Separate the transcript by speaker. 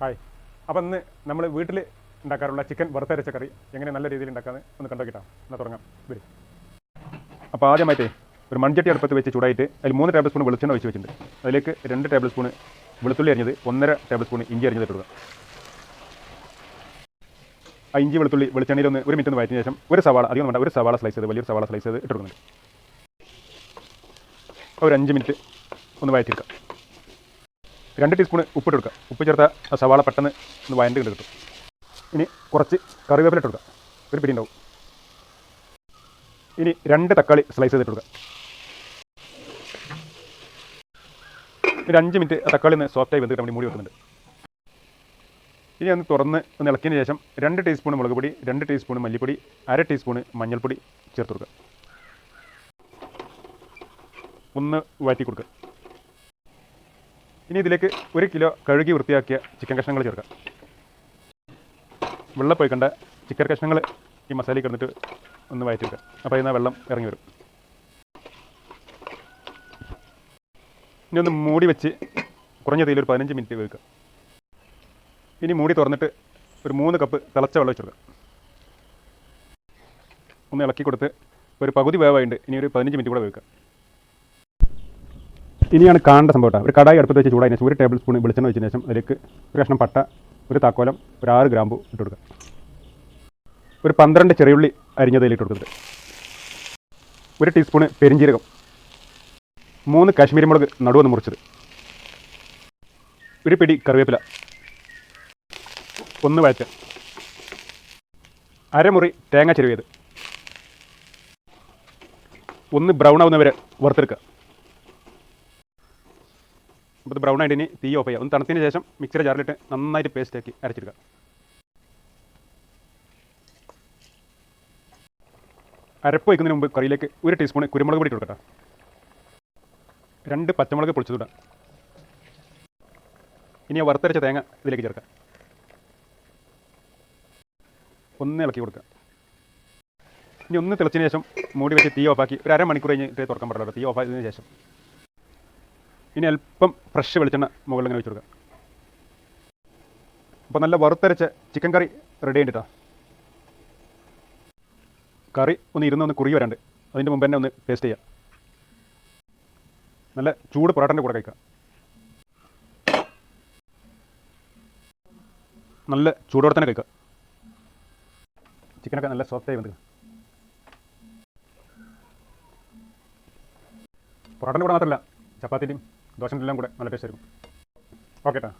Speaker 1: Hi. അപ്പം ഇന്ന് നമ്മൾ വീട്ടിൽ ഉണ്ടാക്കാറുള്ള ചിക്കൻ വറുത്തരച്ച കറി എങ്ങനെ നല്ല രീതിയിൽ ഉണ്ടാക്കാമെന്ന് ഒന്ന് കണ്ടോക്കിട്ടാ എന്നാൽ തുടങ്ങാം. വരും. അപ്പോൾ ആദ്യമായിട്ടേ ഒരു മൺചട്ടി അടുപ്പത്ത് വെച്ച് ചൂടായിട്ട് അതിൽ മൂന്ന് ടേബിൾ സ്പൂൺ വെളിച്ചെണ്ണ ഒഴിച്ച് വെച്ചിട്ടുണ്ട്. അതിലേക്ക് രണ്ട് ടേബിൾ സ്പൂൺ വെളുത്തുള്ളി അരിഞ്ഞത് ഒന്നര ടേബിൾ സ്പൂൺ ഇഞ്ചി അരിഞ്ഞത് ആ ഇഞ്ചി വെളുത്തുള്ളി വെളിച്ചെണ്ണയിൽ ഒന്ന് ഒരു മിനിറ്റ് ഒന്ന് വയറ്റിന് ശേഷം ഒരു സവാള അധികം വേണ്ട ഒരു സവാള സ്ലൈസ് ചെയ്ത് വലിയൊരു സവാള സ്ലൈസ് ചെയ്ത് ഇട്ടിടുന്നുണ്ട് ഒരു അഞ്ച് മിനിറ്റ് ഒന്ന് വഴറ്റിയെടുക്കാം. രണ്ട് ടീസ്പൂൺ ഉപ്പിട്ട് കൊടുക്കുക. ഉപ്പ് ചേർത്ത സവാള പെട്ടെന്ന് ഒന്ന് വയന്റെ കിട്ടും. ഇനി കുറച്ച് കറിവേപ്പില ഇട്ട് കൊടുക്കുക. ഒരു പിടി ഉണ്ടാവും. ഇനി രണ്ട് തക്കാളി സ്ലൈസ് ചെയ്തിട്ട് കൊടുക്കുക. ഒരു അഞ്ച് മിനിറ്റ് തക്കാളി ഒന്ന് സോഫ്റ്റായി വെന്തിട്ട് നമ്മൾ മൂടി വെക്കുന്നുണ്ട്. ഇനി ഒന്ന് തുറന്ന് ഒന്ന് ഇളക്കിയതിന് ശേഷം രണ്ട് ടീസ്പൂൺ മുളക് പൊടി രണ്ട് ടീസ്പൂൺ മല്ലിപ്പൊടി അര ടീസ്പൂൺ മഞ്ഞൾപ്പൊടി ചേർത്ത് കൊടുക്കുക. ഒന്ന് വഴറ്റി കൊടുക്കുക. ഇനി ഇതിലേക്ക് ഒരു കിലോ കഴുകി വൃത്തിയാക്കിയ ചിക്കൻ കഷ്ണങ്ങൾ ചേർക്കാം. വെള്ളം പോയി കണ്ട ചിക്കൻ കഷ്ണങ്ങൾ ഈ മസാലയിൽ കിടന്നിട്ട് ഒന്ന് വായിച്ചു വെക്കാം അപ്പോൾ ഇന്ന് വെള്ളം ഇറങ്ങി വരും. ഇനി ഒന്ന് മൂടി വെച്ച് കുറഞ്ഞ തീയിൽ ഒരു പതിനഞ്ച് മിനിറ്റ് വെക്കുക ഇനി മൂടി തുറന്നിട്ട് ഒരു മൂന്ന് കപ്പ് തിളച്ച വെള്ളം വെച്ചെടുക്കാം ഒന്ന് ഇളക്കി കൊടുത്ത് ഒരു പകുതി വേവായിട്ട് ഇനി ഒരു പതിനഞ്ച് മിനിറ്റ് കൂടെ വേവിക്കുക ഇനിയാണ് കാണേണ്ട സംഭവം ഒരു കടായി അടുപ്പത്ത് വെച്ച് ചൂടായതിനു ഒരു ടേബിൾ സ്പൂൺ വെളിച്ചെണ്ണ വെച്ചതിന് ശേഷം അതിലേക്ക് ഒരു കഷ്ണം പട്ട ഒരു താക്കോലം ഒരു ആറ് ഗ്രാമ്പു ഇട്ട് കൊടുക്കുക. ഒരു പന്ത്രണ്ട് ചെറിയുള്ളി അരിഞ്ഞതിൽ ഇട്ട് കൊടുക്കുന്നത് ഒരു ടീസ്പൂണ് പെരിഞ്ജീരകം മൂന്ന് കാശ്മീരി മുളക് നടുവെന്ന് മുറിച്ചത്. ഒരു പിടി കറിവേപ്പില. ഒന്ന് വഴച്ച അരമുറി തേങ്ങ ചെരുവിയത്. ഒന്ന് ബ്രൗൺ ആവുന്നവരെ വറുത്തെടുക്കുക. അപ്പോൾ ഇത് ബ്രൗൺ ആയിട്ട് ഇനി തീ ഓഫ് ചെയ്യുക ഒന്ന് തണുത്തതിന് ശേഷം മിക്സിയുടെ ജാറിലിട്ട് നന്നായിട്ട് പേസ്റ്റ് ആക്കി അരച്ചെടുക്കുക അരപ്പ് വയ്ക്കുന്നതിന് മുമ്പ് കറിയിലേക്ക് ഒരു ടീസ്പൂൺ കുരുമുളക് പൊടി കൊടുക്കട്ടെ. രണ്ട് പച്ചമുളക് പൊളിച്ചതിടാം ഇനി വറുത്തരച്ച തേങ്ങ ഇതിലേക്ക് ചേർക്കാം. ഒന്ന് ഇളക്കി കൊടുക്കുക. ഇനി ഒന്ന് തിളച്ചതിന് ശേഷം മൂടി വെച്ച് തീ ഓഫാക്കി ഒരു അരമണിക്കൂർ കഴിഞ്ഞിട്ട് തുറക്കാൻ പാടുള്ളൂ തീ ഓഫ് ആയതിനു ശേഷം. ഇനി അല്പം ഫ്രഷ് വെളിച്ചെണ്ണ മുകളിൽ ഇങ്ങനെ വെച്ച് കൊടുക്കുക അപ്പോൾ നല്ല വറുത്തരച്ച ചിക്കൻ കറി റെഡി ആയിട്ടാ കറി ഒന്ന് ഇരുന്ന് ഒന്ന് കുറി വരാണ്ട്. അതിന്റെ മുമ്പ് തന്നെ ഒന്ന് ടേസ്റ്റ് ചെയ്യാം. നല്ല ചൂട് പൊറാട്ടന്റെ കൂടെ കഴിക്കാം. നല്ല ചൂടോടെ തന്നെ കഴിക്കാം. ചിക്കനൊക്കെ നല്ല സോഫ്റ്റായി വന്നത് പൊറാട്ടന്റെ കൂടെ മാത്രമല്ല ചപ്പാത്തിന്റെയും ദോശന്റെ എല്ലാം കൂടെ നല്ല ടേസ്റ്റ് ആയിരിക്കും. ഓക്കെ ട്ടാ.